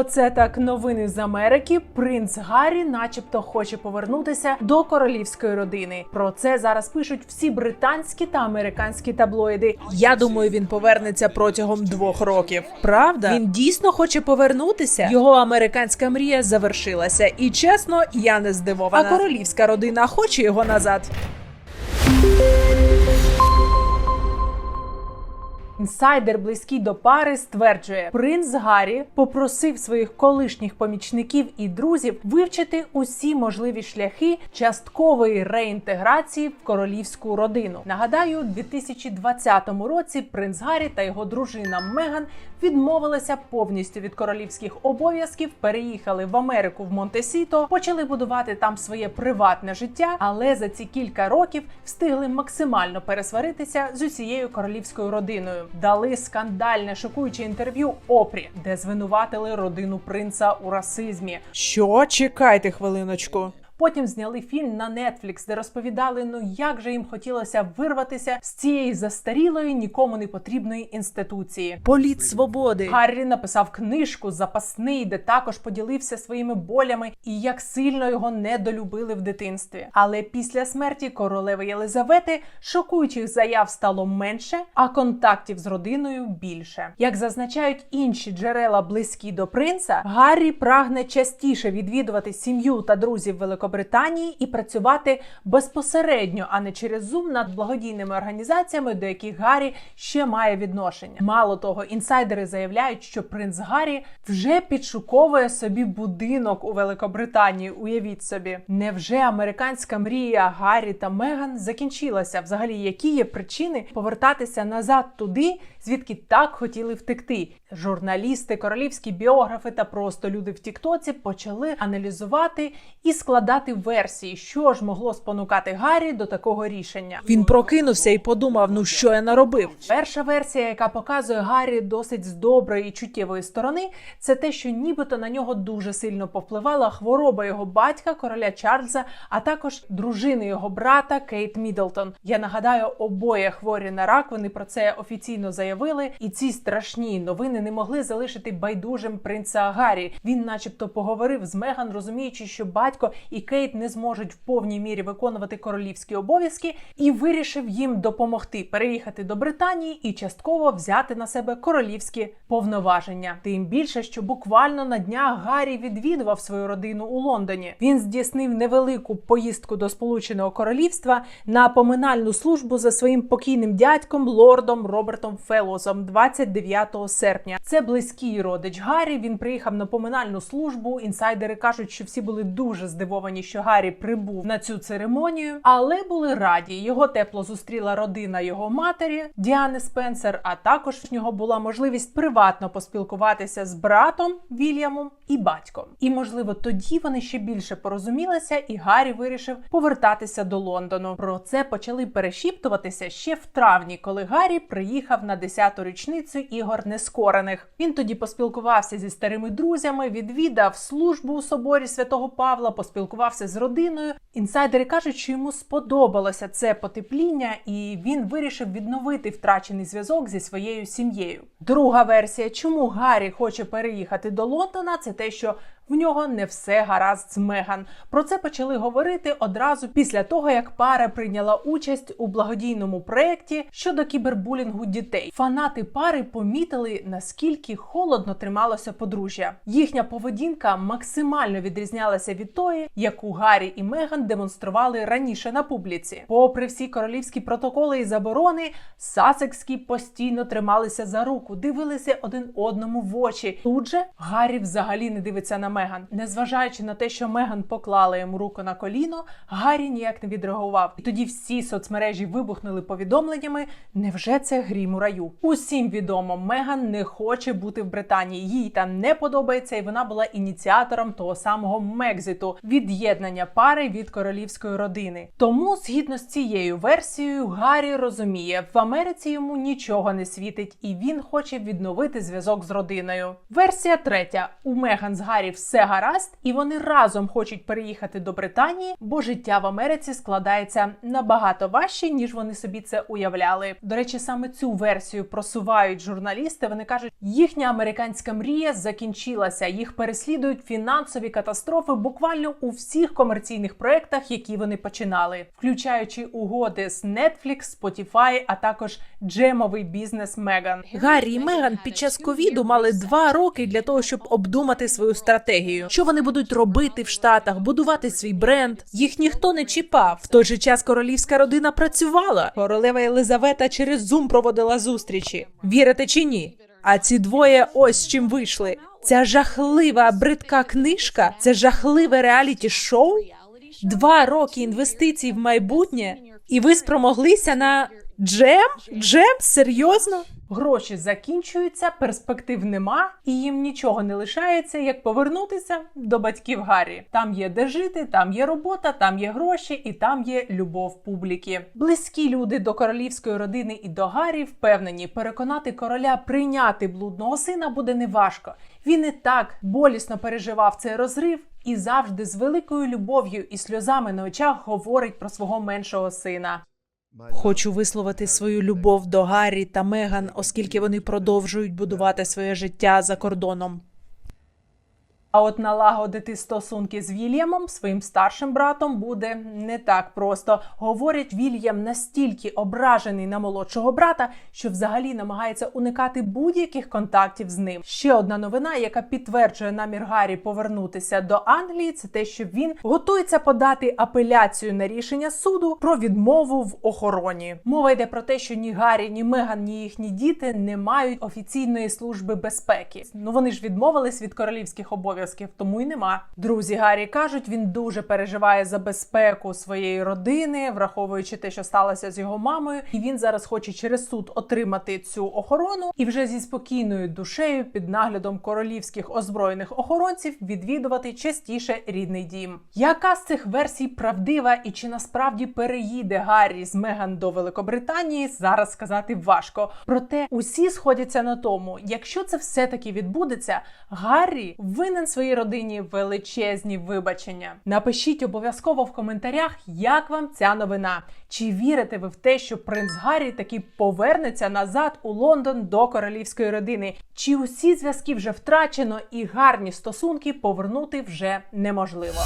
Оце так новини з Америки. Принц Гаррі, начебто, хоче повернутися до королівської родини. Про це зараз пишуть всі британські та американські таблоїди. Я думаю, він повернеться протягом двох років. Правда, він дійсно хоче повернутися. Його американська мрія завершилася, і чесно, я не здивована. А королівська родина хоче його назад. Інсайдер, близький до пари, стверджує, принц Гаррі попросив своїх колишніх помічників і друзів вивчити усі можливі шляхи часткової реінтеграції в королівську родину. Нагадаю, у 2020 році принц Гаррі та його дружина Меган відмовилися повністю від королівських обов'язків, переїхали в Америку в Монтесіто, почали будувати там своє приватне життя, але за ці кілька років встигли максимально пересваритися з усією королівською родиною. Дали скандальне шокуюче інтерв'ю Опрі, де звинуватили родину принца у расизмі. Що чекайте хвилиночку? Потім зняли фільм на Netflix, де розповідали, ну як же їм хотілося вирватися з цієї застарілої, нікому не потрібної інституції. Політ свободи. Гаррі написав книжку Запасний, де також поділився своїми болями і як сильно його недолюбили в дитинстві. Але після смерті королеви Єлизавети шокуючих заяв стало менше, а контактів з родиною більше. Як зазначають інші джерела близькі до принца, Гаррі прагне частіше відвідувати сім'ю та друзів Великобританії і працювати безпосередньо, а не через Zoom над благодійними організаціями, до яких Гаррі ще має відношення. Мало того, інсайдери заявляють, що принц Гаррі вже підшуковує собі будинок у Великобританії. Уявіть собі, невже американська мрія Гаррі та Меган закінчилася? Взагалі, які є причини повертатися назад туди, звідки так хотіли втекти? Журналісти, королівські біографи та просто люди в Тіктоці почали аналізувати і складати версії, що ж могло спонукати Гаррі до такого рішення. Він прокинувся і подумав: ну що я наробив? Перша версія, яка показує Гаррі досить з доброї і чуттєвої сторони, це те, що нібито на нього дуже сильно повпливала хвороба його батька, короля Чарльза, а також дружини його брата Кейт Мідлтон. Я нагадаю, обоє хворі на рак. Вони про це офіційно заявили, і ці страшні новини не могли залишити байдужим принца Гаррі. Він, начебто, поговорив з Меган, розуміючи, що батько і Кейт не зможуть в повній мірі виконувати королівські обов'язки, і вирішив їм допомогти переїхати до Британії і частково взяти на себе королівські повноваження. Тим більше, що буквально на днях Гаррі відвідував свою родину у Лондоні. Він здійснив невелику поїздку до Сполученого Королівства на поминальну службу за своїм покійним дядьком лордом Робертом Фелосом 29 серпня. Це близький родич Гаррі. Він приїхав на поминальну службу. Інсайдери кажуть, що всі були дуже здивовані, що Гаррі прибув на цю церемонію, але були раді. Його тепло зустріла родина його матері Діани Спенсер. А також в нього була можливість приватно поспілкуватися з братом Вільямом і батьком. І можливо тоді вони ще більше порозумілися, і Гаррі вирішив повертатися до Лондону. Про це почали перешіптуватися ще в травні, коли Гаррі приїхав на 10-ту річницю ігор нескорених. Він тоді поспілкувався зі старими друзями, відвідав службу у соборі святого Павла, поспілкувався з родиною. Інсайдери кажуть, що йому сподобалося це потепління, і він вирішив відновити втрачений зв'язок зі своєю сім'єю. Друга версія, чому Гаррі хоче переїхати до Лондона, це те, що в нього не все гаразд з Меган. Про це почали говорити одразу після того, як пара прийняла участь у благодійному проєкті щодо кібербулінгу дітей. Фанати пари помітили, наскільки холодно трималося подружжя. Їхня поведінка максимально відрізнялася від тої, яку Гаррі і Меган демонстрували раніше на публіці. Попри всі королівські протоколи і заборони, Сасекські постійно трималися за руку, дивилися один одному в очі. Тут же Гаррі взагалі не дивиться на Меган. Незважаючи на те, що Меган поклала йому руку на коліно, Гаррі ніяк не відреагував. І тоді всі соцмережі вибухнули повідомленнями. Невже це грім у раю? Усім відомо, Меган не хоче бути в Британії. Їй там не подобається, і вона була ініціатором того самого Мекзиту від'єднання пари від королівської родини. Тому, згідно з цією версією, Гаррі розуміє, в Америці йому нічого не світить, і він хоче відновити зв'язок з родиною. Версія третя: у Меган з Гаррі все гаразд, і вони разом хочуть переїхати до Британії, бо життя в Америці складається набагато важче, ніж вони собі це уявляли. До речі, саме цю версію просувають журналісти. Вони кажуть, їхня американська мрія закінчилася. Їх переслідують фінансові катастрофи буквально у всіх комерційних проектах, які вони починали, включаючи угоди з Netflix, Spotify, а також джемовий бізнес Меган. Гаррі і Меган під час ковіду мали два роки для того, щоб обдумати свою стратегію. Що вони будуть робити в Штатах, будувати свій бренд. Їх ніхто не чіпав. В той же час королівська родина працювала. Королева Єлизавета через Zoom проводила зустрічі. Вірите чи ні? А ці двоє ось чим вийшли. Ця жахлива бридка книжка, це жахливе реаліті шоу. Два роки інвестицій в майбутнє, і ви спромоглися на джем? Джем? Серйозно? Гроші закінчуються, перспектив нема, і їм нічого не лишається, як повернутися до батьків Гаррі. Там є де жити, там є робота, там є гроші, і там є любов публіки. Близькі люди до королівської родини і до Гаррі впевнені, переконати короля прийняти блудного сина буде неважко. Він і так болісно переживав цей розрив. І завжди з великою любов'ю і сльозами на очах говорить про свого меншого сина. Хочу висловити свою любов до Гаррі та Меган, оскільки вони продовжують будувати своє життя за кордоном. А от налагодити стосунки з Вільямом, своїм старшим братом, буде не так просто. Говорять, Вільям настільки ображений на молодшого брата, що взагалі намагається уникати будь-яких контактів з ним. Ще одна новина, яка підтверджує намір Гаррі повернутися до Англії, це те, що він готується подати апеляцію на рішення суду про відмову в охороні. Мова йде про те, що ні Гаррі, ні Меган, ні їхні діти не мають офіційної служби безпеки. Ну вони ж відмовились від королівських обов'язків, тому й нема. Друзі Гаррі кажуть, він дуже переживає за безпеку своєї родини, враховуючи те, що сталося з його мамою, і він зараз хоче через суд отримати цю охорону і вже зі спокійною душею під наглядом королівських озброєних охоронців відвідувати частіше рідний дім. Яка з цих версій правдива і чи насправді переїде Гаррі з Меган до Великобританії? Зараз сказати важко. Проте усі сходяться на тому, якщо це все таки відбудеться, Гаррі винен своїй родині величезні вибачення. Напишіть обов'язково в коментарях, як вам ця новина. Чи вірите ви в те, що принц Гаррі таки повернеться назад у Лондон до королівської родини? Чи усі зв'язки вже втрачено і гарні стосунки повернути вже неможливо?